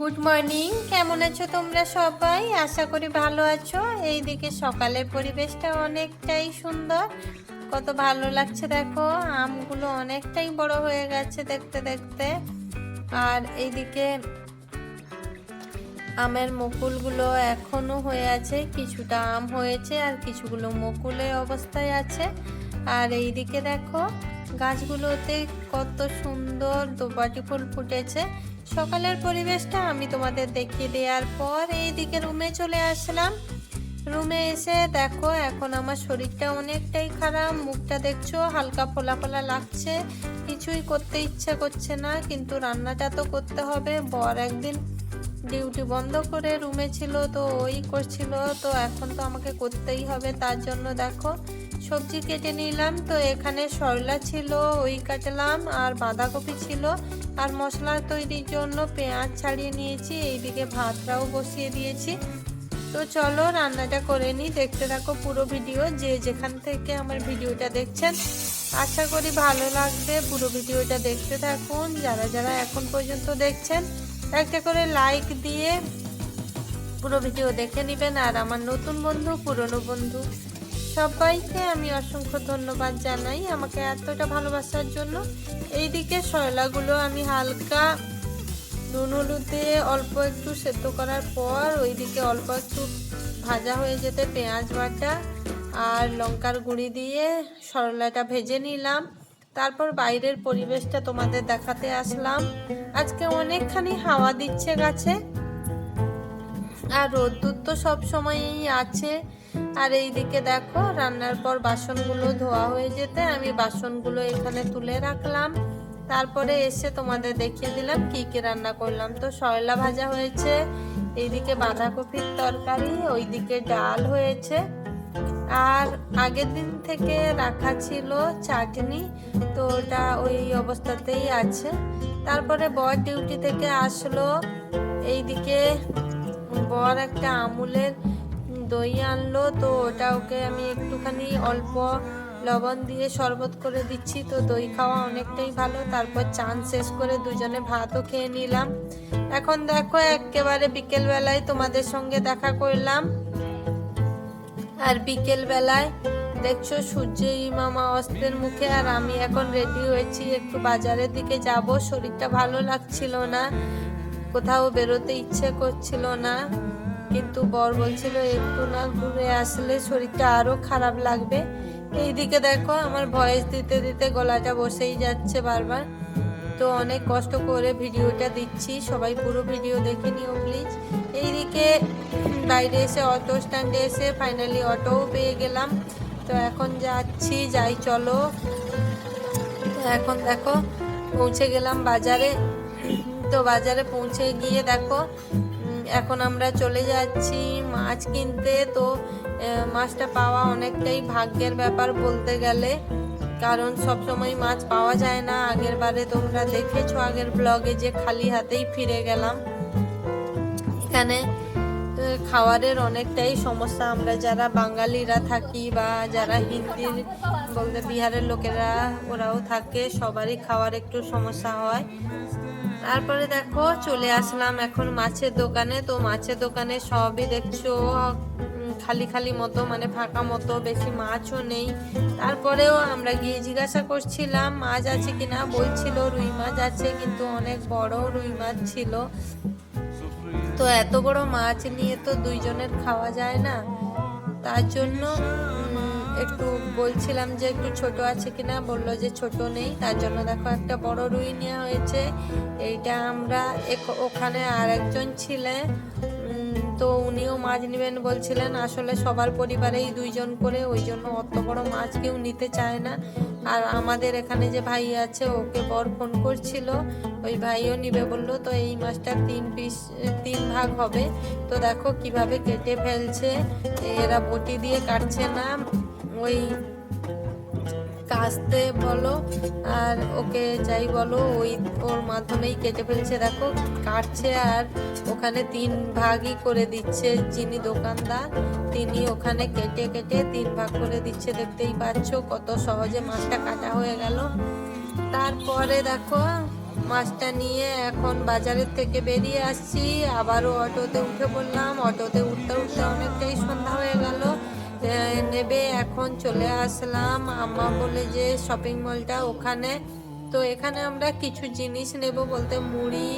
Good morning. কেমন আছো তোমরা সবাই? আশা করি ভালো আছো। এইদিকে সকালের পরিবেশটা অনেকটাই সুন্দর। কত ভালো লাগছে দেখো, আমগুলো অনেকটাই বড় হয়ে গেছে দেখতে দেখতে। আর এইদিকে আমের মুকুলগুলো এখনও হয়ে আছে, কিছুটা আম হয়েছে আর কিছুগুলো মুকুলের অবস্থায় আছে। আর এইদিকে দেখো গাছগুলোতে কত সুন্দর দোপাটি ফুল ফুটেছে। সকালের পরিবেশটা আমি তোমাদের দেখিয়ে দেওয়ার পর এইদিকে রুমে চলে আসলাম। রুমে এসে দেখো, এখন আমার শরীরটা অনেকটাই খারাপ, মুখটা দেখছ, হালকা ফোলা ফোলা লাগছে। কিছুই করতে ইচ্ছা করছে না, কিন্তু রান্নাটা তো করতে হবে। বর একদিন ডিউটি বন্ধ করে রুমে ছিল, তো ওই করছিল, তো এখন তো আমাকে করতেই হবে, তার জন্য দেখো সবজি কেটে নিলাম। তো এখানে সরলা ছিল, ওই কাটলাম, আর বাঁধাকপি ছিল। আর মশলা তৈরির জন্য পেঁয়াজ ছাড়িয়ে নিয়েছি, এইদিকে ভাতটাও বসিয়ে দিয়েছি। তো চলো রান্নাটা করে নিই দেখতে থাকো পুরো ভিডিও, যে যেখান থেকে আমার ভিডিওটা দেখছেন। আশা করি ভালো লাগবে পুরো ভিডিওটা দেখতে থাকুন। যারা যারা এখন পর্যন্ত দেখছেন, একটা করে লাইক দিয়ে পুরো ভিডিও দেখে নেবেন। আর আমার নতুন বন্ধু, পুরনো বন্ধু সবাইকে আমি অসংখ্য ধন্যবাদ জানাই আমাকে এতটা ভালোবাসার জন্য। এইদিকে শয়লাগুলো আমি হালকা নুন হলুদ অল্প একটু সেদ্ধ করার পর ওইদিকে অল্প একটু ভাজা হয়ে যেতে পেঁয়াজ বাটা আর লঙ্কার গুঁড়ি দিয়ে সরলাটা ভেজে নিলাম। তারপর বাইরের পরিবেশটা তোমাদের দেখাতে আসলাম। আজকে অনেকখানি হাওয়া দিচ্ছে গাছে। আর রোদ্দুর তো সব সময়ই আছে। আর এইদিকে দেখো, রান্নার পর বাসনগুলো ধোয়া হয়ে যেতে আমি বাসনগুলো এখানে তুলে রাখলাম। তারপরে এসে তোমাদের দেখিয়ে দিলাম কি কি রান্না করলাম। তো শয়লা ভাজা হয়েছে, এইদিকে বাঁধাকপির তরকারি, ওইদিকে ডাল হয়েছে। আর আগের দিন থেকে রাখা ছিল চাটনি, তো ওটা ওই অবস্থাতেই আছে। তারপরে বর ডিউটি থেকে আসলো, এইদিকে বর একটা আমুলের দই আনলো, তো ওটা ওকে আমি একটুখানি অল্প লবণ দিয়ে শরবত করে দিচ্ছি। তো দই খাওয়া অনেকটাই ভালো। তারপর চান শেষ করে দুজনে ভাতও খেয়ে নিলাম। এখন দেখো, একেবারে বিকেল বেলায় তোমাদের সঙ্গে দেখা করলাম। আর বিকেল বেলায় দেখছ, সূর্যই মামা অস্তের মুখে। আর আমি এখন রেডি হয়েছি, একটু বাজারের দিকে যাব। শরীরটা ভালো লাগছিল না। কোথাও বেরোতে ইচ্ছে করছিল না। কিন্তু বর বলছিল, একটু না ঘুরে আসলে শরীরটা আরও খারাপ লাগবে। এইদিকে দেখো, আমার ভয়েস দিতে দিতে গলাটা বসেই যাচ্ছে বারবার। তো অনেক কষ্ট করে ভিডিওটা দিচ্ছি। সবাই পুরো ভিডিও দেখে নিও প্লিজ এইদিকে বাইরে এসে অটো স্ট্যান্ডে এসে ফাইনালি অটোও পেয়ে গেলাম। তো এখন যাচ্ছি, যাই চলো। এখন দেখো, পৌঁছে গেলাম বাজারে। তো বাজারে পৌঁছে গিয়ে দেখো এখন আমরা চলে যাচ্ছি মাছ কিনতে। তো মাছটা পাওয়া অনেকটাই ভাগ্যের ব্যাপার বলতে গেলে। কারণ সব সময় মাছ পাওয়া যায় না। আগের বারে তোমরা দেখেছ, আগের ব্লগে যে খালি হাতেই ফিরে গেলাম। এখানে খাওয়ারের অনেকটাই সমস্যা। আমরা যারা বাঙালিরা থাকি বা যারা হিন্দির বলতে বিহারের লোকেরা, ওরাও থাকে। সবারই খাওয়ার একটু সমস্যা হয়। তারপরে দেখো চলে আসলাম এখন মাছের দোকানে। তো মাছের দোকানে সবই দেখছ, খালি খালি মতো মানে ফাঁকা মতো, বেশি মাছও নেই। তারপরেও আমরা গিয়ে জিজ্ঞাসা করছিলাম, মাছ আছে কিনা? বলছিল রুই মাছ আছে, কিন্তু অনেক বড় রুই মাছ ছিল। তো এত বড় মাছ নিয়ে তো দুইজনের খাওয়া যায় না। তার জন্য একটু বলছিলাম যে একটু ছোট আছে কিনা, বলল যে ছোট নেই, তার জন্য দেখো একটা বড় রুই নেওয়া হয়েছে। এইটা আমরা ওখানে আর একজন ছিলেন তো উনিও মাছ নেবেন বলছিলেন। আসলে সবার পরিবারেই দুইজন করে, ওই জন্য অত বড় মাছ কেউ নিতে চায় না। আর আমাদের এখানে যে ভাই আছে, ওকে বর ফোন করছিল, ওই ভাইও নিবে বলল, তো এই মাছটা তিন পিস, তিন ভাগ হবে। তো দেখো কীভাবে কেটে ফেলছে, এরা বটি দিয়ে কাটছে না। ওই কাস্তে বলো, আর ওকে যাই বলো, ওই ওর মাধ্যমেই কেটে ফেলছে। দেখো, কাটছে আর ওখানে তিন ভাগই করে দিচ্ছে যিনি দোকানদার, তিনি ওখানে কেটে কেটে তিন ভাগ করে দিচ্ছে। দেখতেই পাচ্ছ কত সহজে মাছটা কাটা হয়ে গেল। তারপরে দেখো, মাছটা নিয়ে এখন বাজারের থেকে বেরিয়ে আসছি। আবারও অটোতে উঠে পড়লাম। অটোতে উঠতে উঠতে অনেকটাই সন্ধ্যা হয়ে গেল। নেবে, এখন চলে আসলাম। আম্মা বলে যে শপিং মলটা ওখানে। তো এখানে আমরা কিছু জিনিস নেব বলতে মুড়ি,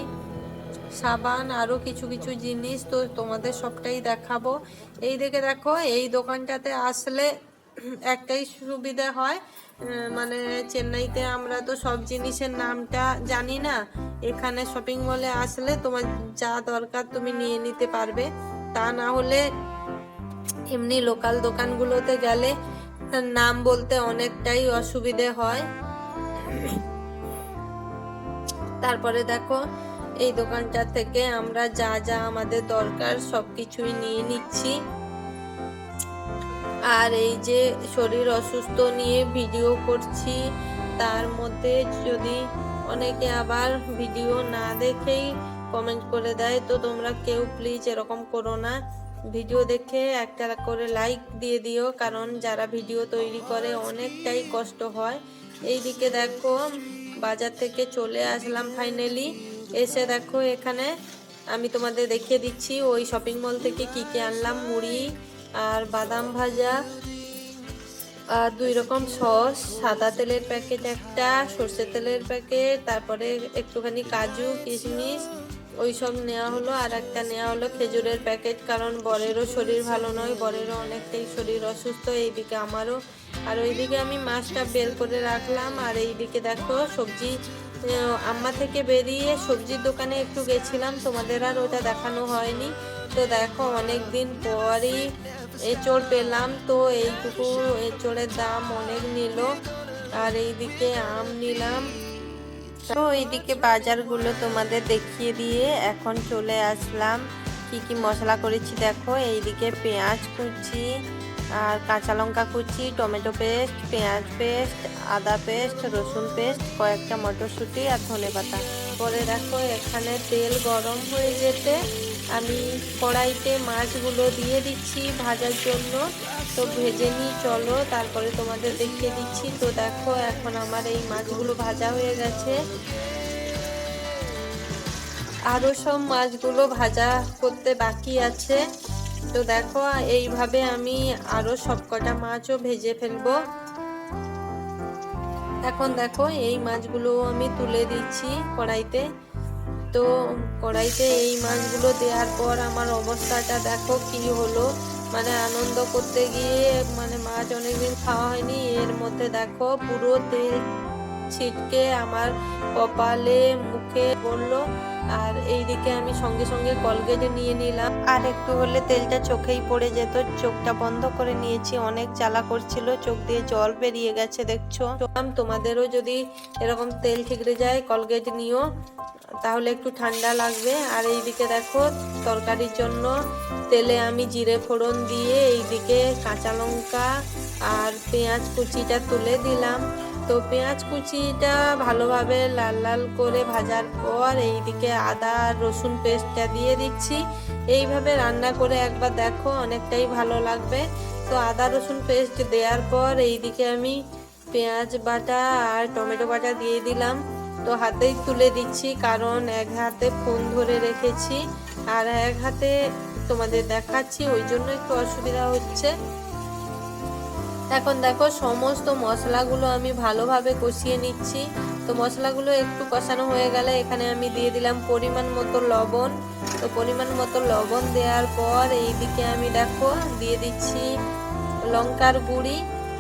সাবান আরও কিছু কিছু জিনিস। তো তোমাদের সবটাই দেখাবো। এই দেখে দেখো, এই দোকানটাতে আসলে একটাই সুবিধা হয়। মানে চেন্নাইতে আমরা তো সব জিনিসের নামটা জানি না। এখানে শপিং মলে আসলে তোমার যা দরকার তুমি নিয়ে নিতে পারবে। তা না হলে এমনি লোকাল দোকানগুলোতে গেলে নাম বলতে অনেকটাই অসুবিধে হয়। তারপরে দেখো, এই দোকানটা থেকে আমরা যা যা আমাদের দরকার সব কিছুই নিয়ে নিচ্ছি। আর এই যে শরীর অসুস্থ নিয়ে ভিডিও করছি, তার মধ্যে যদি অনেকে আবার ভিডিও না দেখেই কমেন্ট করে দেয়, তো তোমরা কেউ প্লিজ এরকম করো না। ভিডিও দেখে একটা করে লাইক দিয়ে দিও, কারণ যারা ভিডিও তৈরি করে অনেকটাই কষ্ট হয়। এইদিকে দেখো, বাজার থেকে চলে আসলাম ফাইনালি এসে দেখো, এখানে আমি তোমাদের দেখিয়ে দিচ্ছি ওই শপিং মল থেকে কি কি আনলাম, মুড়ি আর বাদাম ভাজা আর দুই রকম সস, সাদা তেলের প্যাকেট একটা, সর্ষের তেলের প্যাকেট তারপরে একটুখানি কাজু, কিশমিশ ওই সব নেওয়া হলো আর একটা নেওয়া হলো খেজুরের প্যাকেট, কারণ বরেরও শরীর ভালো নয়, বরেরও অনেকটাই শরীর অসুস্থ। এইদিকে আমারও, আর ওইদিকে আমি মাছটা বের করে রাখলাম, আর এইদিকে দেখো সবজি আম্মা থেকে বেরিয়ে সবজির দোকানে একটু গেছিলাম, তোমাদের আর ওটা দেখানো হয়নি। তো দেখো অনেক দিন পরই এঁচড় পেলাম, তো এইটুকু এঁচড়ের দাম অনেক নিল, আর এইদিকে আম নিলাম। তো এইদিকে বাজারগুলো তোমাদের দেখিয়ে দিয়ে এখন চলে আসলাম। কি কি মশলা করেছি দেখো, এইদিকে পেঁয়াজ কুচি আর কাঁচা লঙ্কা কুচি, টমেটো পেস্ট, পেঁয়াজ পেস্ট, আদা পেস্ট, রসুন পেস্ট, কয়েকটা মটরশুঁটি আর ধনে পাতা। পরে দেখো এখানে তেল গরম হয়ে যেতে আমি কড়াইতে মাছগুলো দিয়ে দিচ্ছি ভাজার জন্য। তো ভেজে নিই চলো। তারপরে তোমাদের দেখিয়ে দিচ্ছি। তো দেখো, এখন আমার এই মাছগুলো ভাজা হয়ে গেছে। আরও সব মাছগুলো ভাজা করতে বাকি আছে। তো দেখো, এইভাবে আমি আরও সবকটা মাছও ভেজে ফেলব। এখন দেখো, এই মাছগুলো আমি তুলে দিচ্ছি কড়াইতে। তো কড়াইতে এই মাছগুলো দেওয়ার পর আমার অবস্থাটা দেখো কি হলো। মানে আনন্দ করতে গিয়ে মানে মাছ অনেকদিন খাওয়া হয়নি। এর মধ্যে দেখো পুরো তেল ছিটকে আমার কপালে, মুখে পড়ল আর এইদিকে আমি সঙ্গে সঙ্গে কলগেটে নিয়ে নিলাম। আর একটু হলে তেলটা চোখেই পড়ে যেত। চোখটা বন্ধ করে নিয়েছি, অনেক জ্বালা করছিল, চোখ দিয়ে জল বেরিয়ে গেছে, দেখছ? তোমাদেরও যদি এরকম তেল ঠিকরে যায়, কলগেট নিও, তাহলে একটু ঠান্ডা লাগবে। আর এইদিকে দেখো, তরকারির জন্য তেলে আমি জিরে ফোড়ন দিয়ে এইদিকে কাঁচা লঙ্কা আর পেঁয়াজ কুচিটা তুলে দিলাম। তো পেঁয়াজ কুচিটা ভালোভাবে লাল লাল করে ভাজার পর এইদিকে আদা আর রসুন পেস্টটা দিয়ে দিচ্ছি। এইভাবে রান্না করে একবার দেখো, অনেকটাই ভালো লাগবে। তো আদা রসুন পেস্ট দেওয়ার পর এইদিকে আমি পেঁয়াজ বাটা আর টমেটো বাটা দিয়ে দিলাম। তো হাতেই তুলে দিচ্ছি, কারণ এক হাতে ফোন ধরে রেখেছি আর এক হাতে তোমাদের দেখাচ্ছি, ওই জন্য একটু অসুবিধা হচ্ছে। এখন দেখো সমস্ত মশলাগুলো আমি ভালোভাবে কষিয়ে নিচ্ছি। তো মশলাগুলো একটু কষানো হয়ে গেলে এখানে আমি দিয়ে দিলাম পরিমাণ মতো লবণ। তো পরিমাণ মতো লবণ দেওয়ার পর এইদিকে আমি দেখো দিয়ে দিচ্ছি লঙ্কার গুঁড়ি।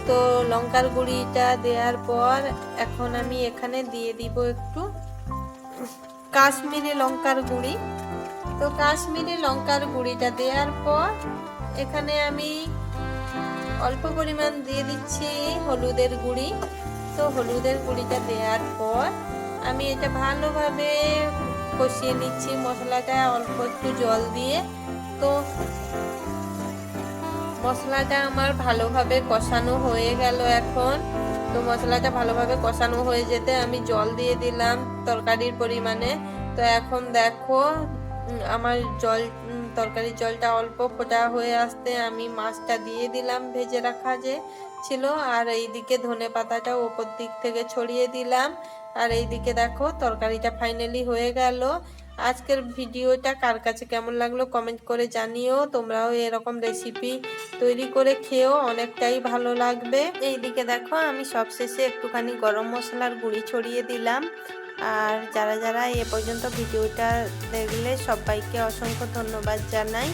তো লঙ্কার গুঁড়িটা দেওয়ার পর এখন আমি এখানে দিয়ে দিব একটু কাশ্মীরি লঙ্কার গুঁড়ি। তো কাশ্মীরি লঙ্কার গুঁড়িটা দেওয়ার পর এখানে আমি অল্প পরিমাণ দিয়ে দিচ্ছি হলুদের গুঁড়ি। তো হলুদের গুঁড়িটা দেওয়ার পর আমি এটা ভালোভাবে কষিয়ে নিচ্ছি মশলাটা, অল্প একটু জল দিয়ে। তো মশলাটা আমার ভালোভাবে কষানো হয়ে গেল এখন। তো মশলাটা ভালোভাবে কষানো হয়ে যেতে আমি জল দিয়ে দিলাম তরকারির পরিমাণে। তো এখন দেখো আমার জল তরকারির জলটা অল্প ফোটা হয়ে আসতে আমি মাছটা দিয়ে দিলাম ভেজে রাখা যে ছিল। আর এইদিকে ধনে পাতাটা ওপর দিক থেকে ছড়িয়ে দিলাম। আর এইদিকে দেখো তরকারিটা ফাইনালি হয়ে গেল। আজকের ভিডিওটা কার কাছে কেমন লাগল কমেন্ট করে জানিও। তোমরাও এরকম রেসিপি তৈরি করে খেও, অনেকটাই ভালো লাগবে। এইদিকে দেখো আমি সবশেষে একটুখানি গরম মশলার গুঁড়ি ছড়িয়ে দিলাম। আর যারা যারা এ পর্যন্ত ভিডিওটা দেখলে সবাইকে অসংখ্য ধন্যবাদ জানাই।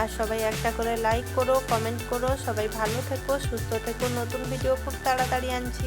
আর সবাই একটা করে লাইক করো কমেন্ট করো, সবাই ভালো থেকো, সুস্থ থেকো, নতুন ভিডিও খুব তাড়াতাড়ি আনছি।